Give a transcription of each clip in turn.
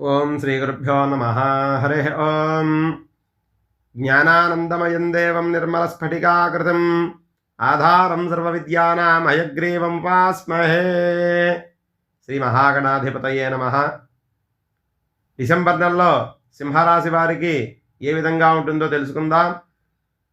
ఓం శ్రీ గురుభ్యో నమ. హరి ఓం. జ్ఞానానందమయం దేవం నిర్మలస్ఫటికాకృతం. ఆధారం సర్వవిద్యానాం హయగ్రీవం ఉపాస్మహే శ్రీ మహాగణాధిపతయే నమ. డిసెంబర్ నెలలో సింహరాశి వారికి ఏ విధంగా ఉంటుందో తెలుసుకుందాం.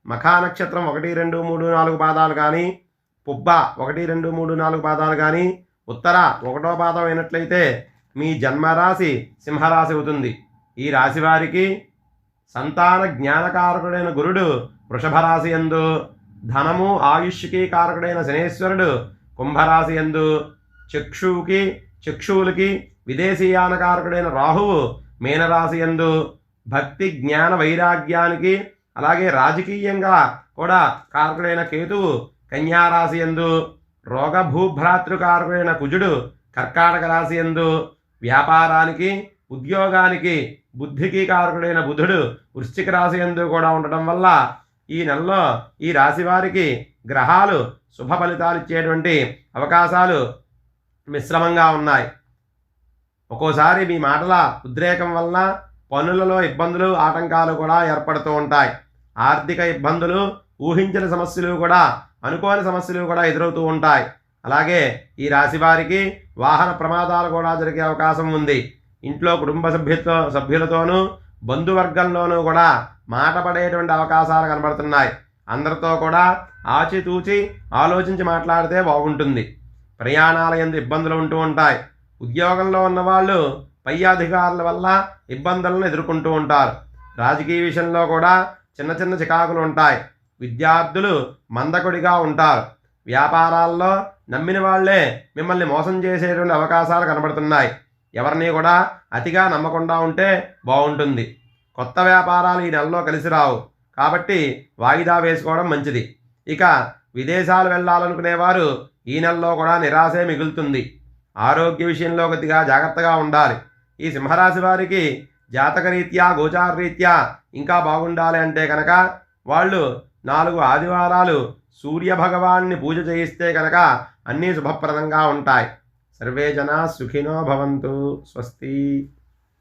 మఖా నక్షత్రం ఒకటి రెండు మూడు నాలుగు పాదాలు కానీ పుబ్బ ఒకటి రెండు మూడు నాలుగు పాదాలు కానీ ఉత్తర ఒకటో పాదం అయినట్లయితే మీ జన్మరాశి సింహరాశి అవుతుంది. ఈ రాశి వారికి సంతాన జ్ఞానకారకుడైన గురుడు వృషభరాశి ఎందు ధనము ఆయుష్కి కారకుడైన శనేశ్వరుడు కుంభరాశి ఎందు చక్షువుకి చక్షువులకి విదేశీయానకారకుడైన రాహువు మీనరాశి ఎందు భక్తి జ్ఞాన వైరాగ్యానికి అలాగే రాజకీయంగా కూడా కారకుడైన కేతువు కన్యారాశి ఎందు రోగభూభ్రాతృకారకుడైన కుజుడు కర్కాటక రాశి ఎందు వ్యాపారానికి ఉద్యోగానికి బుద్ధికి కారకుడైన బుధుడు వృశ్చిక రాశి ఎందు కూడా ఉండటం వల్ల ఈ నెలలో ఈ రాశి వారికి గ్రహాలు శుభ ఫలితాలు ఇచ్చేటువంటి అవకాశాలు మిశ్రమంగా ఉన్నాయి. ఒక్కోసారి మీ మాటల ఉద్రేకం వలన పనులలో ఇబ్బందులు ఆటంకాలు కూడా ఏర్పడుతూ ఉంటాయి. ఆర్థిక ఇబ్బందులు ఊహించిన సమస్యలు కూడా అనుకోని సమస్యలు కూడా ఎదురవుతూ ఉంటాయి. అలాగే ఈ రాశి వారికి వాహన ప్రమాదాలు కూడా జరిగే అవకాశం ఉంది. ఇంట్లో కుటుంబ సభ్యులతో సభ్యులతోనూ బంధువర్గంలోనూ కూడా మాట పడేటువంటి అవకాశాలు కనబడుతున్నాయి. అందరితో కూడా ఆచితూచి ఆలోచించి మాట్లాడితే బాగుంటుంది. ప్రయాణాల ఎందు ఇబ్బందులు ఉంటూ ఉంటాయి. ఉద్యోగంలో ఉన్నవాళ్ళు పై అధికారుల వల్ల ఇబ్బందులను ఎదుర్కొంటూ ఉంటారు. రాజకీయ విషయంలో కూడా చిన్న చిన్న చికాకులు ఉంటాయి. విద్యార్థులు మందకుడిగా ఉంటారు. వ్యాపారాల్లో నమ్మిన వాళ్ళే మిమ్మల్ని మోసం చేసేటువంటి అవకాశాలు కనబడుతున్నాయి. ఎవరిని కూడా అతిగా నమ్మకుండా ఉంటే బాగుంటుంది. కొత్త వ్యాపారాలు ఈ నెలలో కలిసి రావు. కాబట్టి వాయిదా వేసుకోవడం మంచిది. ఇక విదేశాలు వెళ్ళాలనుకునేవారు ఈ నెలలో కూడా నిరాశే మిగులుతుంది. ఆరోగ్య విషయంలో కొద్దిగా జాగ్రత్తగా ఉండాలి. ఈ సింహరాశి వారికి జాతకరీత్యా గోచారరీత్యా ఇంకా బాగుండాలి అంటే కనుక వాళ్ళు నాలుగు ఆదివారాలు సూర్యభగవాన్ని పూజ చేయిస్తే కనుక అన్నీ శుభప్రదంగా ఉంటాయి. సర్వే జనా సుఖినో భవంతు. స్వస్తి.